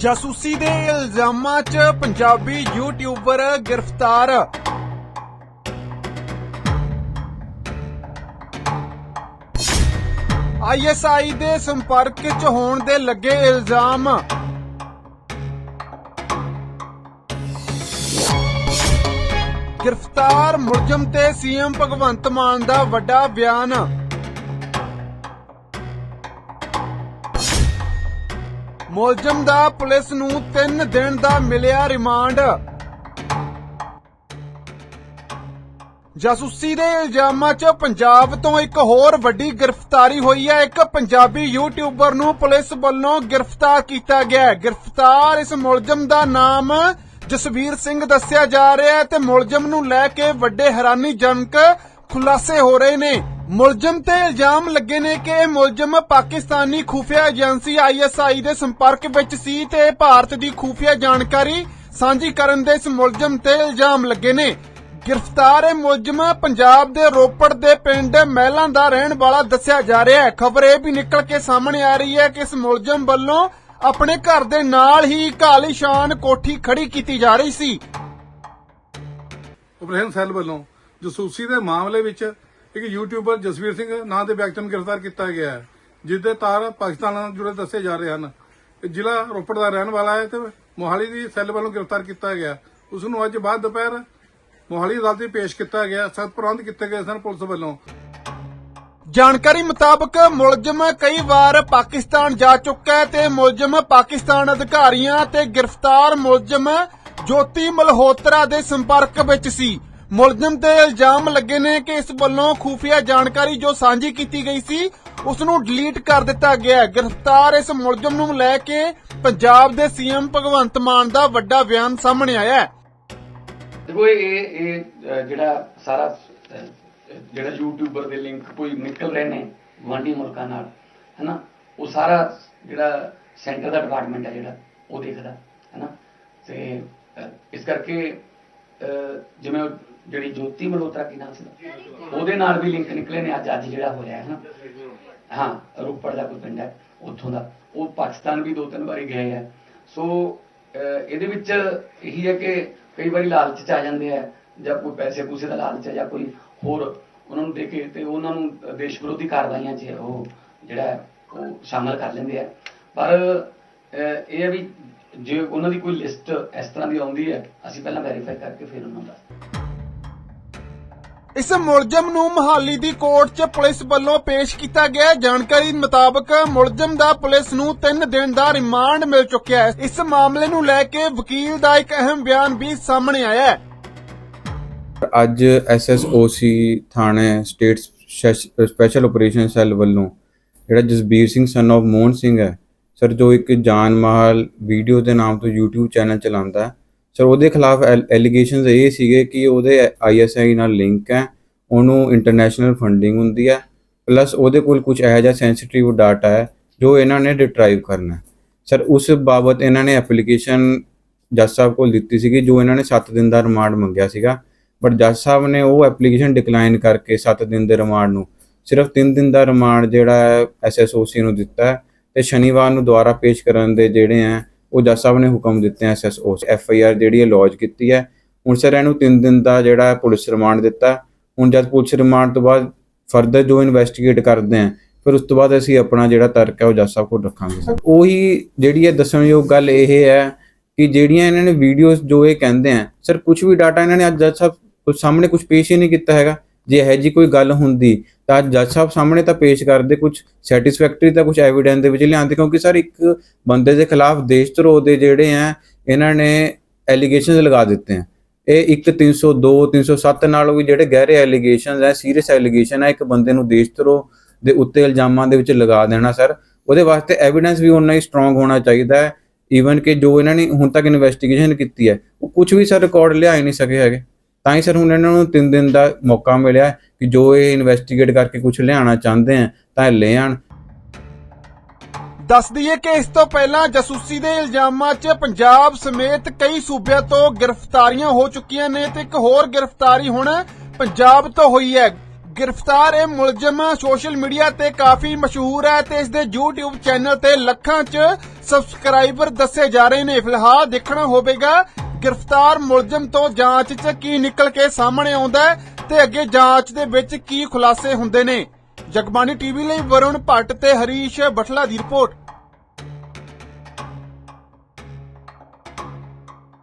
ਜਾਸੂਸੀ ਦੇ ਇਲਜ਼ਾਮਾਂ 'ਚ ਪੰਜਾਬੀ ਯੂਟਿਊਬਰ ਗ੍ਰਿਫਤਾਰ। ਆਈਐਸਆਈ ਦੇ ਸੰਪਰਕ 'ਚ ਹੋਣ ਦੇ ਲੱਗੇ ਇਲਜ਼ਾਮ। ਗ੍ਰਿਫਤਾਰ ਮੁਲਜ਼ਮ ਤੇ ਸੀਐਮ ਭਗਵੰਤ ਮਾਨ ਦਾ ਵੱਡਾ ਬਿਆਨ। ਮੁਲਜ਼ਮ ਦਾ ਪੁਲਿਸ ਨੂੰ 3 ਦਿਨ ਦਾ ਮਿਲਿਆ ਰਿਮਾਂਡ। ਜਾਸੂਸੀ ਦੇ ਇਲਜ਼ਾਮਾਂ 'ਚ ਪੰਜਾਬ ਤੋਂ ਇੱਕ ਹੋਰ ਵੱਡੀ ਗ੍ਰਿਫਤਾਰੀ ਹੋਈ ਹੈ। ਇੱਕ ਪੰਜਾਬੀ ਯੂਟਿਊਬਰ ਨੂੰ ਪੁਲਿਸ ਵੱਲੋਂ ਗ੍ਰਿਫਤਾਰ ਕੀਤਾ ਗਿਆ ਹੈ। ਗ੍ਰਿਫਤਾਰ ਇਸ ਮੁਲਜ਼ਮ ਦਾ ਨਾਮ ਜਸਵੀਰ ਸਿੰਘ ਦੱਸਿਆ ਜਾ ਰਿਹਾ ਹੈ ਤੇ ਮੁਲਜ਼ਮ ਨੂੰ ਲੈ ਕੇ ਵੱਡੇ ਹੈਰਾਨੀਜਨਕ ਖੁਲਾਸੇ ਹੋ ਰਹੇ ਨੇ। ਮੁਲਜ਼ਮ ਤੇ ਇਲਜ਼ਾਮ ਲੱਗੇ ਨੇ ਕਿ ਇਹ ਮੁਲਜ਼ਮ ਪਾਕਿਸਤਾਨੀ ਖੁਫੀਆ ਏਜੰਸੀ ਆਈਐਸਆਈ ਦੇ ਸੰਪਰਕ ਵਿੱਚ ਸੀ ਤੇ ਇਹ ਭਾਰਤ ਦੀ ਖੁਫੀਆ ਜਾਣਕਾਰੀ ਸਾਂਝੀ ਕਰਨ ਦੇ ਇਸ ਮੁਲਜ਼ਮ ਤੇ ਇਲਜ਼ਾਮ ਲੱਗੇ ਨੇ। ਗ੍ਰਿਫਤਾਰ ਇਹ ਮੁਲਜ਼ਮ ਪੰਜਾਬ ਦੇ ਰੋਪੜ ਦੇ ਪਿੰਡ ਮਹਿਲਾਂ ਦਾ ਰਹਿਣ ਵਾਲਾ ਦੱਸਿਆ ਜਾ ਰਿਹਾ ਹੈ। ਖਬਰ ਇਹ ਵੀ ਨਿਕਲ ਕੇ ਸਾਹਮਣੇ ਆ ਰਹੀ ਹੈ ਕਿ ਇਸ ਮੁਲਜ਼ਮ ਵੱਲੋਂ ਆਪਣੇ ਘਰ ਦੇ ਨਾਲ ਹੀ ਕਾਲੀਸ਼ਾਨ ਕੋਠੀ ਖੜੀ ਕੀਤੀ ਜਾ ਰਹੀ ਸੀ। ਆਪਰੇਸ਼ਨ ਸੈੱਲ ਵੱਲੋਂ ਜਸੂਸੀ ਦੇ ਮਾਮਲੇ ਵਿੱਚ ਇੱਕ ਯੂਟਿਊਬਰ ਜਸਵੀਰ ਸਿੰਘ, ਨਾਂ ਦੇ ਵਿਅਕਤੀ ਨੂੰ ਗ੍ਰਿਫਤਾਰ ਕੀਤਾ ਗਿਆ ਹੈ ਜਿਸ ਦੇ ਤਾਰ ਪਾਕਿਸਤਾਨ ਨਾਲ ਜੁੜੇ ਦੱਸੇ ਜਾ ਰਹੇ ਹਨ। ਜ਼ਿਲ੍ਹਾ ਰੋਪੜ ਦਾ ਰਹਿਣ ਵਾਲਾ ਹੈ ਤੇ ਮੋਹਾਲੀ ਦੀ ਸੈੱਲ ਵੱਲੋਂ ਗ੍ਰਿਫਤਾਰ ਕੀਤਾ ਗਿਆ। ਉਸ ਨੂੰ ਅੱਜ ਬਾਅਦ ਦੁਪਹਿਰ ਮੋਹਾਲੀ ਅਦਾਲਤ ਵਿੱਚ ਪੇਸ਼ ਕੀਤਾ ਗਿਆ। ਸਖਤ ਪ੍ਰਬੰਧ ਕੀਤੇ ਗਏ ਸਨ ਪੁਲਿਸ ਵੱਲੋਂ। ਜਾਣਕਾਰੀ ਮੁਤਾਬਕ ਮੁਲਜ਼ਮ ਕਈ ਵਾਰ ਪਾਕਿਸਤਾਨ ਜਾ ਚੁੱਕਾ ਹੈ ਤੇ ਮੁਲਜ਼ਮ ਪਾਕਿਸਤਾਨ ਅਧਿਕਾਰੀਆਂ ਤੇ ਗ੍ਰਿਫਤਾਰ ਮੁਲਜ਼ਮ ਜੋਤੀ ਮਲਹੋਤਰਾ ਦੇ ਸੰਪਰਕ ਵਿੱਚ ਸੀ। ਮੁਲਜ਼ਮ ਤੇ ਇਲਜ਼ਾਮ ਲੱਗੇ ਨੇ ਕਿ ਇਸ ਵੱਲੋਂ ਖੂਫੀਆ ਜਾਣਕਾਰੀ ਜੋ ਸਾਂਝੀ ਕੀਤੀ ਗਈ ਸੀ ਉਸ ਨੂੰ ਡਿਲੀਟ ਕਰ ਦਿੱਤਾ ਗਿਆ ਹੈ। ਗ੍ਰਿਫਤਾਰ ਇਸ ਮੁਲਜ਼ਮ ਨੂੰ ਲੈ ਕੇ ਪੰਜਾਬ ਦੇ ਸੀਐਮ ਭਗਵੰਤ ਮਾਨ ਦਾ ਵੱਡਾ ਬਿਆਨ ਸਾਹਮਣੇ ਆਇਆ ਹੈ। ਦੇਖੋ ਇਹ ਇਹ ਜਿਹੜਾ ਸਾਰਾ ਜਿਹੜਾ ਯੂਟਿਊਬਰ ਦੇ ਲਿੰਕ ਕੋਈ ਨਿਕਲ ਰਹੇ ਨੇ ਗੁਆਂਢੀ ਮੁਲਕਾਂ ਨਾਲ ਹੈਨਾ ਉਹ ਸਾਰਾ ਜਿਹੜਾ ਸੈਂਟਰ ਦਾ ਡਿਪਾਰਟਮੈਂਟ ਹੈ ਜਿਹੜਾ ਉਹ ਦੇਖਦਾ ਹੈਨਾ। ਤੇ ਇਸ ਕਰਕੇ ਅਹ, ਜਿਵੇਂ ਜਿਹੜੀ ਜੋਤੀ ਮਲਹੋਤਰਾ ਕੀ ਨਾਮ ਸੀ ਉਹਦੇ? ਨਾਲ ਵੀ ਲਿੰਕ ਨਿਕਲੇ ਨੇ, ਅੱਜ ਅੱਜ ਜਿਹੜਾ ਹੋ ਰਿਹਾ ਹੈ ਨਾ। ਹਾਂ, ਰੋਪੜ ਦਾ ਕੋਈ ਪਿੰਡ ਹੈ, ਉੱਥੋਂ ਦਾ। ਉਹ ਪਾਕਿਸਤਾਨ ਵੀ ਦੋ ਤਿੰਨ ਵਾਰੀ ਗਏ ਆ ਸੋ ਇਹਦੇ ਵਿੱਚ ਇਹੀ ਹੈ ਕਿ ਕਈ ਵਾਰੀ ਲਾਲਚ ਚ ਆ ਜਾਂਦੇ ਆ, ਜਾਂ ਕੋਈ ਪੈਸੇ ਪੂਸੇ ਦਾ ਲਾਲਚ ਹੈ, ਜਾਂ ਕੋਈ ਹੋਰ ਉਹਨਾਂ ਨੂੰ ਦੇ ਕੇ ਤੇ ਉਹਨਾਂ ਨੂੰ ਦੇਸ਼ ਵਿਰੋਧੀ ਕਾਰਵਾਈਆਂ 'ਚ ਉਹ ਜਿਹੜਾ ਉਹ ਸ਼ਾਮਲ ਕਰ ਲੈਂਦੇ ਆ। ਪਰ ਇਹ ਹੈ ਵੀ ਜੇ ਉਹਨਾਂ ਦੀ ਕੋਈ ਲਿਸਟ ਇਸ ਤਰ੍ਹਾਂ ਦੀ ਆਉਂਦੀ ਹੈ, ਅਸੀਂ ਪਹਿਲਾਂ ਵੈਰੀਫਾਈ ਕਰਕੇ ਫਿਰ ਉਹਨਾਂ ਨੂੰ ਦਾ ਇਸ ਮੁਲਜ਼ਮ ਨੂੰ ਮਹਾਲੀ ਦੀ ਕੋਰਟ 'ਚ ਪੁਲਿਸ ਵੱਲੋਂ ਪੇਸ਼ ਕੀਤਾ ਗਿਆ ਹੈ। ਜਾਣਕਾਰੀ ਮੁਤਾਬਕ ਮੁਲਜ਼ਮ ਦਾ ਪੁਲਿਸ ਨੂੰ 3 ਦਿਨ ਦਾ ਰਿਮਾਂਡ ਮਿਲ ਚੁੱਕਿਆ ਹੈ ਇਸ ਮਾਮਲੇ ਨੂੰ ਲੈ ਕੇ ਵਕੀਲ ਦਾ ਇੱਕ ਅਹਿਮ ਬਿਆਨ ਵੀ ਸਾਹਮਣੇ ਆਇਆ ਹੈ ਅੱਜ ਐਸਐਸਓਸੀ ਥਾਣੇ ਸਟੇਟ ਸਪੈਸ਼ਲ ਆਪਰੇਸ਼ਨ ਸੈੱਲ ਵੱਲੋਂ ਜਿਹੜਾ ਜਸਬੀਰ ਸਿੰਘ ਸਨ of ਮੋਹਨ ਸਿੰਘ ਹੈ, ਸਰ, ਜੋ ਇੱਕ ਜਾਨ ਮਾਲ ਵੀਡੀਓ ਦੇ ਨਾਮ ਤੋਂ YouTube ਚੈਨਲ ਚਲਾਉਂਦਾ ਹੈ ਸਰ ਉਹਦੇ ਖਿਲਾਫ ਐਲੀਗੇਸ਼ਨਸ ਇਹ ਸੀਗੇ ਕਿ ਉਹਦੇ ਆਈਐਸਆਈ ਨਾਲ ਲਿੰਕ ਹੈ, ਉਹਨੂੰ ਇੰਟਰਨੈਸ਼ਨਲ ਫੰਡਿੰਗ ਹੁੰਦੀ ਹੈ ਪਲੱਸ ਉਹਦੇ ਕੋਲ ਕੁਝ ਇਹੋ ਜਿਹਾ ਸੈਂਸਿਟਿਵ ਡਾਟਾ ਹੈ, ਜੋ ਇਹਨਾਂ ਨੇ ਡਿਟਰਾਈਵ ਕਰਨਾ ਸਰ ਉਸ ਬਾਬਤ ਇਹਨਾਂ ਨੇ ਐਪਲੀਕੇਸ਼ਨ ਜੱਜ ਸਾਹਿਬ ਕੋਲ ਦਿੱਤੀ ਸੀਗੀ, ਜੋ ਇਹਨਾਂ ਨੇ 7 ਦਿਨ ਦਾ ਰਿਮਾਂਡ ਮੰਗਿਆ ਸੀਗਾ। ਬਟ ਜੱਜ ਸਾਹਿਬ ਨੇ ਉਹ ਐਪਲੀਕੇਸ਼ਨ ਡਿਕਲਾਈਨ ਕਰਕੇ 7 ਦਿਨ ਦੇ ਰਿਮਾਂਡ ਨੂੰ, ਸਿਰਫ 3 ਦਿਨ ਦਾ ਰਿਮਾਂਡ ਜਿਹੜਾ ਹੈ ਐਸਐਸਓਸੀ ਨੂੰ ਦਿੱਤਾ ਹੈ, ਤੇ ਸ਼ਨੀਵਾਰ ਨੂੰ ਦੁਬਾਰਾ ਪੇਸ਼ ਕਰਨ ਦੇ ਜਿਹੜੇ ਹੈ ਉਹ ਜੱਜ ਸਾਹਿਬ ਨੇ ਹੁਕਮ ਦਿੱਤੇ ਹੈ ਐਸਐਸਓਸੀ ਐਫਆਈਆਰ ਜਿਹੜੀ ਹੈ ਲੌਜ ਕੀਤੀ ਹੈ। ਹੁਣ ਸਰ ਇਹਨੂੰ 3 ਦਿਨ ਦਾ ਜਿਹੜਾ ਪੁਲਿਸ ਰਿਮਾਂਡ ਦਿੱਤਾ। ਹੁਣ ਜਦ ਪੁਲਿਸ ਰਿਮਾਂਡ ਤੋਂ ਬਾਅਦ ਫਰਦਰ ਜੋ ਇਨਵੈਸਟੀਗੇਟ ਕਰਦੇ ਆ, ਫਿਰ ਉਸ ਤੋਂ ਬਾਅਦ ਅਸੀਂ ਆਪਣਾ ਜਿਹੜਾ ਤਰਕ ਹੈ ਉਹ ਜੱਜ ਸਾਹਿਬ ਕੋਲ ਰੱਖਾਂਗੇ ਸਰ। ਉਹੀ ਜਿਹੜੀ ਹੈ ਦੱਸਣਯੋਗ ਗੱਲ ਇਹ ਹੈ ਕਿ ਜਿਹੜੀਆਂ ਇਹਨਾਂ ਨੇ ਵੀਡੀਓਜ਼ ਜੋ ਇਹ ਕਹਿੰਦੇ ਆ, ਸਰ ਕੁਝ ਵੀ ਡਾਟਾ ਇਹਨਾਂ ਨੇ ਅੱਜ ਜੱਜ ਸਾਹਿਬ ਸਾਹਮਣੇ ਕੁਝ ਪੇਸ਼ ਹੀ ਨਹੀਂ ਕੀਤਾ ਹੈਗਾ। ਜੇ ਇਹ ਜੀ ਕੋਈ ਗੱਲ ਹੁੰਦੀ, ਤਾਂ ਜੱਜ ਸਾਹਿਬ ਸਾਹਮਣੇ ਤਾਂ ਪੇਸ਼ ਕਰਦੇ ਕੁਝ ਸੈਟੀਸਫੈਕਟਰੀ ਤਾਂ ਕੁਝ ਐਵੀਡੈਂਸ ਦੇ ਵਿੱਚ ਲਿਆਂਦੇ, ਕਿਉਂਕਿ ਸਰ ਇੱਕ ਬੰਦੇ ਦੇ ਖਿਲਾਫ ਦੇਸ਼ ਧਰੋਹ ਦੇ ਜਿਹੜੇ ਆ ਇਹਨਾਂ ਨੇ ਐਲੀਗੇਸ਼ਨਸ ਲਗਾ ਦਿੱਤੇ ਆ ਇਹ ਇੱਕ 302 307 ਨਾਲੋਂ ਵੀ ਜਿਹੜੇ ਗਹਿਰੇ ਐਲੀਗੇਸ਼ਨਸ ਹੈ ਸੀਰੀਅਸ ਐਲੀਗੇਸ਼ਨ ਹੈ ਇੱਕ ਬੰਦੇ ਨੂੰ ਦੇਸ਼ ਧਰੋਹ ਦੇ ਉੱਤੇ ਇਲਜ਼ਾਮਾਂ ਦੇ ਵਿੱਚ ਲਗਾ ਦੇਣਾ ਸਰ। ਉਹਦੇ ਵਾਸਤੇ ਐਵੀਡੈਂਸ ਵੀ ਉਨਾ ਹੀ ਸਟਰੋਂਗ ਹੋਣਾ ਚਾਹੀਦਾ ਹੈ ਈਵਨ ਕਿ ਜੋ ਇਹਨਾਂ ਨੇ ਹੁਣ ਤੱਕ ਇਨਵੈਸਟੀਗੇਸ਼ਨ ਕੀਤੀ ਹੈ ਉਹ ਕੁਝ ਵੀ ਸਰ ਰਿਕਾਰਡ ਲਿਆ ਹੀ ਨਹੀਂ ਸਕੇ ਹੈਗੇ। ਤਾਂ ਹੀ ਸਰ ਹੁਣ ਇਹਨਾਂ ਨੂੰ 3 ਦਿਨ ਦਾ ਮੌਕਾ ਮਿਲਿਆ ਕਿ ਜੋ ਇਹ ਇਨਵੈਸਟੀਗੇਟ ਕਰਕੇ ਕੁਝ ਲਿਆਉਣਾ ਚਾਹੁੰਦੇ ਆ, ਤਾਂ ਲੈ ਆਣ ਦੱਸ ਦਈਏ ਕਿ ਇਸ ਤੋਂ ਪਹਿਲਾਂ ਜਾਸੂਸੀ ਦੇ ਇਲਜ਼ਾਮਾਂ 'ਚ ਪੰਜਾਬ ਸਮੇਤ ਕਈ ਸੂਬਿਆਂ ਤੋਂ ਗ੍ਰਿਫਤਾਰੀਆਂ ਹੋ ਚੁੱਕੀਆਂ ਨੇ ਤੇ ਇੱਕ ਹੋਰ ਗ੍ਰਿਫਤਾਰੀ ਹੁਣ ਪੰਜਾਬ ਤੋਂ ਹੋਈ ਹੈ। ਗ੍ਰਿਫਤਾਰ ਇਹ ਮੁਲਜ਼ਮ ਸੋਸ਼ਲ ਮੀਡੀਆ ਤੇ ਕਾਫੀ ਮਸ਼ਹੂਰ ਹੈ ਤੇ ਇਸ ਦੇ YouTube ਚੈਨਲ ਤੇ ਲੱਖਾਂ 'ਚ ਸਬਸਕ੍ਰਾਈਬਰ ਦੱਸੇ ਜਾ ਰਹੇ ਨੇ। ਫਿਲਹਾਲ ਦੇਖਣਾ ਹੋਵੇਗਾ ਗ੍ਰਿਫਤਾਰ ਮੁਲਜ਼ਮ ਤੋਂ ਜਾਂਚ 'ਚ ਕੀ ਨਿਕਲ ਕੇ ਸਾਹਮਣੇ ਆਉਂਦਾ ਹੈ ਤੇ ਅੱਗੇ ਜਾਂਚ ਦੇ ਵਿੱਚ ਕੀ ਖੁਲਾਸੇ ਹੁੰਦੇ ਨੇ? ਜਗਬਾਣੀ ਟੀਵੀ ਲਈ ਵਰੁਣ ਭੱਟ ਤੇ ਹਰੀਸ਼ ਬਠਲਾ ਦੀ ਰਿਪੋਰਟ।